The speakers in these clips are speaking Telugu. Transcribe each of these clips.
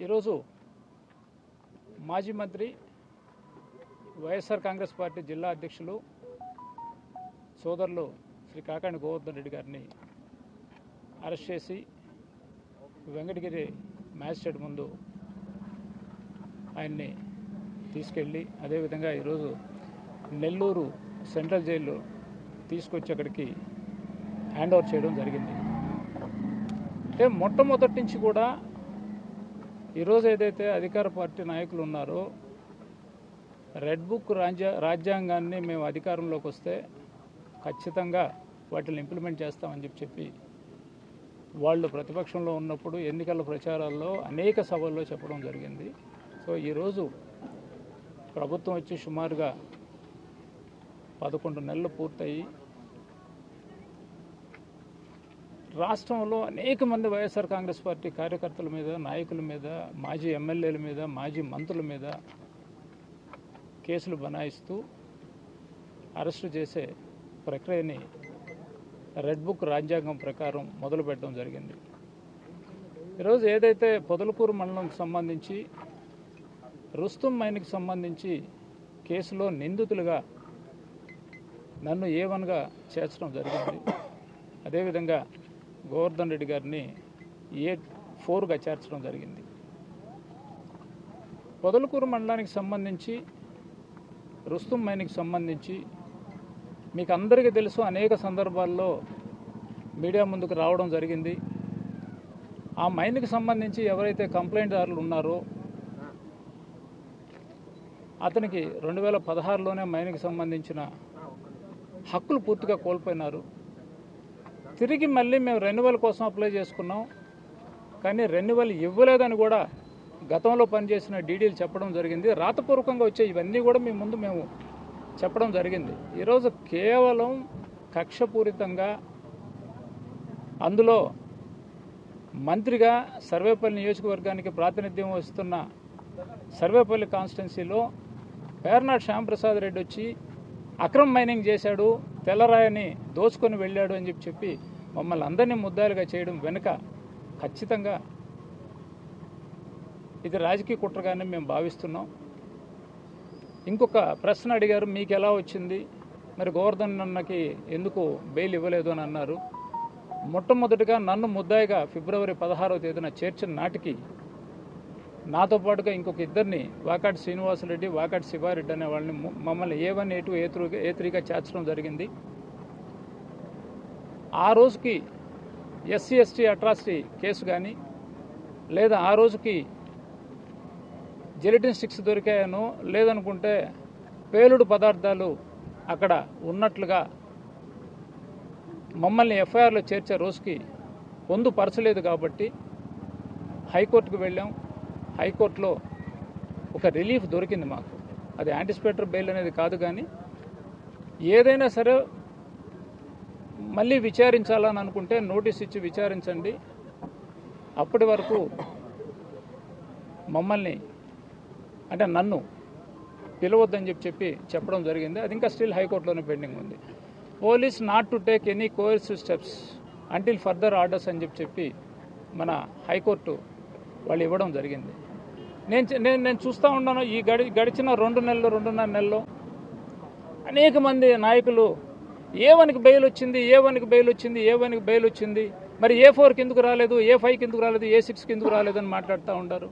ఈరోజు మాజీ మంత్రి వైఎస్ఆర్ కాంగ్రెస్ పార్టీ జిల్లా అధ్యక్షులు సోదరులు శ్రీ కాకాణి గోవర్ధన్ రెడ్డి గారిని అరెస్ట్ చేసి వెంకటగిరి మ్యాజిస్ట్రేట్ ముందు ఆయన్ని తీసుకెళ్ళి అదేవిధంగా ఈరోజు నెల్లూరు సెంట్రల్ జైలు తీసుకొచ్చి అక్కడికి హ్యాండ్ ఓవర్ చేయడం జరిగింది. అంటే మొట్టమొదటి నుంచి కూడా ఈరోజు ఏదైతే అధికార పార్టీ నాయకులు ఉన్నారో రెడ్ బుక్ రాజ్య రాజ్యాంగాన్ని మేము అధికారంలోకి వస్తే ఖచ్చితంగా వాటిని ఇంప్లిమెంట్ చేస్తామని చెప్పి చెప్పి వాళ్ళు ప్రతిపక్షంలో ఉన్నప్పుడు ఎన్నికల ప్రచారాల్లో అనేక సభల్లో చెప్పడం జరిగింది. సో ఈరోజు ప్రభుత్వం వచ్చి సుమారుగా పదకొండు నెలలు పూర్తయి రాష్ట్రంలో అనేక మంది వైఎస్ఆర్ కాంగ్రెస్ పార్టీ కార్యకర్తల మీద నాయకుల మీద మాజీ ఎమ్మెల్యేల మీద మాజీ మంత్రుల మీద కేసులు బనాయిస్తూ అరెస్టు చేసే ప్రక్రియని రెడ్ బుక్ రాజ్యాంగం ప్రకారం మొదలుపెట్టడం జరిగింది. ఈరోజు ఏదైతే పొదలకూరు మండలంకి సంబంధించి రుస్తుం మైన్కి సంబంధించి కేసులో నిందితులుగా నన్ను ఏ వన్గా చేర్చడం జరిగింది. అదేవిధంగా గోవర్ధన్ రెడ్డి గారిని ఏ ఫోర్గా చేర్చడం జరిగింది. పొదలకూరు మండలానికి సంబంధించి రుస్తుం మైన్కి సంబంధించి మీకు అందరికీ తెలుసు అనేక సందర్భాల్లో మీడియా ముందుకు రావడం జరిగింది. ఆ మైన్కి సంబంధించి ఎవరైతే కంప్లైంట్దారులు ఉన్నారో అతనికి రెండు వేల పదహారులోనే మైన్కి సంబంధించిన హక్కులు పూర్తిగా కోల్పోయినారు. తిరిగి మళ్ళీ మేము రెన్యువల్ కోసం అప్లై చేసుకున్నాం. కానీ రెన్యువల్ ఇవ్వలేదని కూడా గతంలో పనిచేసిన డీడీలు చెప్పడం జరిగింది. రాతపూర్వకంగా వచ్చే ఇవన్నీ కూడా మీ ముందు మేము చెప్పడం జరిగింది. ఈరోజు కేవలం కక్షపూరితంగా అందులో మంత్రిగా సర్వేపల్లి నియోజకవర్గానికి ప్రాతినిధ్యం వస్తున్న సర్వేపల్లి కాన్స్టిట్యున్సీలో పేర్నాడ్ శ్యాంప్రసాద్ రెడ్డి వచ్చి అక్రమ్ మైనింగ్ చేశాడు తెల్లరాయని దోచుకొని వెళ్ళాడు అని చెప్పి చెప్పి మమ్మల్ని అందరినీ ముద్దాయిలుగా చేయడం వెనుక ఖచ్చితంగా ఇది రాజకీయ కుట్రగానే మేము భావిస్తున్నాం. ఇంకొక ప్రశ్న అడిగారు మీకు ఎలా వచ్చింది? మరి గోవర్ధన్ అన్నకి ఎందుకు బెయిల్ ఇవ్వలేదు అని అన్నారు. మొట్టమొదటిగా నన్ను ముద్దాయిగా ఫిబ్రవరి పదహారవ తేదీన చేర్చిన నాటికి నాతో పాటుగా ఇంకొక ఇద్దరిని వాకాటి శ్రీనివాసరెడ్డి వాకాటి శివారెడ్డి అనే వాళ్ళని మమ్మల్ని A one A two A through A త్రీగా చేర్చడం జరిగింది. ఆ రోజుకి ఎస్సీ ఎస్టీ అట్రాసిటీ కేసు కానీ లేదా ఆ రోజుకి జెలిటిన్ స్టిక్స్ దొరికాయనో లేదనుకుంటే పేలుడు పదార్థాలు అక్కడ ఉన్నట్లుగా మమ్మల్ని ఎఫ్ఐఆర్లో చేర్చే రోజుకి పొందుపరచలేదు కాబట్టి హైకోర్టుకు వెళ్ళాం. హైకోర్టులో ఒక రిలీఫ్ దొరికింది మాకు. అది యాంటిసిపేటర్ బెయిల్ అనేది కాదు కానీ ఏదైనా సరే మళ్ళీ విచారించాలని అనుకుంటే నోటీస్ ఇచ్చి విచారించండి. అప్పటి వరకు మమ్మల్ని అంటే నన్ను పిలవద్దని చెప్పి చెప్పి చెప్పడం జరిగింది. అది ఇంకా స్టిల్ హైకోర్టులోనే పెండింగ్ ఉంది. Police not to take any coercive steps until further orders అని చెప్పి చెప్పి మన హైకోర్టు వాళ్ళు ఇవ్వడం జరిగింది. నేను నేను నేను చూస్తూ ఉన్నాను. ఈ గడి గడిచిన రెండు నెలలు రెండున్నర నెలలో అనేక మంది నాయకులు ఏ వన్కి బెయిల్ వచ్చింది ఏ వన్కి బెయిల్ వచ్చింది ఏ వన్కి బెయిల్ వచ్చింది? మరి ఏ ఫోర్కి ఎందుకు రాలేదు ఏ ఫైవ్కి ఎందుకు రాలేదు ఏ సిక్స్కి ఎందుకు రాలేదు అని మాట్లాడుతూ ఉంటారు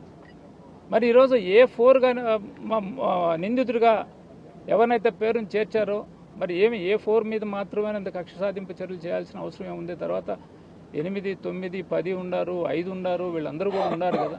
మరి ఈరోజు ఏ ఫోర్గా నిందితుడిగా ఎవరినైతే పేరుని చేర్చారో మరి ఏమి ఏ ఫోర్ మీద మాత్రమే అంత కక్ష సాధింపు చర్యలు చేయాల్సిన అవసరం ఏముంది? తర్వాత ఎనిమిది తొమ్మిది పది ఉండారు ఐదు ఉండారు వీళ్ళందరూ కూడా ఉన్నారు కదా.